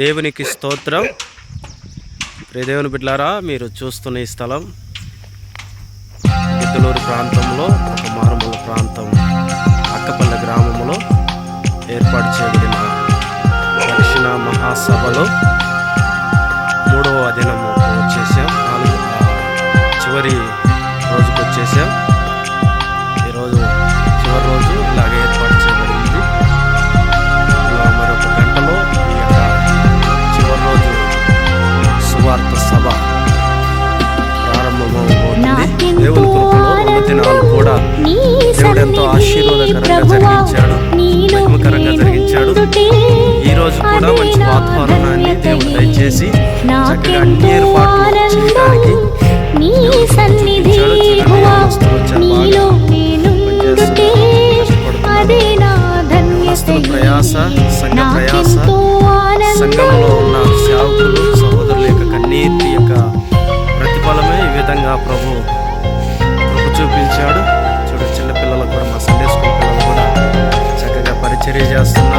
దేవునికి స్తోత్రం. ప్రియ దేవుని బిడ్లారా మీరు చూస్తున్న ఈ స్థలం గిద్దలూరు ప్రాంతంలో ఒక మారుమూల ప్రాంతం అక్కపల్లె గ్రామంలో ఏర్పాటు చేయబడిన దక్షిణ మహాసభలో మూడవ దినము వచ్చేసాం నాలుగు చివరి రోజుకు వచ్చేసాం. ఎంతో ఆశీర్వాదకరంగా జరిగించాడు. మహిమకరంగా జరిగించాడు. ఈ రోజు కూడా మంచి వాతావరణాన్ని దేవుడు దయచేసి చక్కగా అన్ని ఏర్పాట్లు చేయడానికి ప్రయాస సంఘ ప్రయాస సంఘంలో ఉన్న సేవకులు సహోదరుల యొక్క కన్నీటి యొక్క ప్రతిఫలమే ఈ విధంగా ప్రభు చూపించాడు. Just.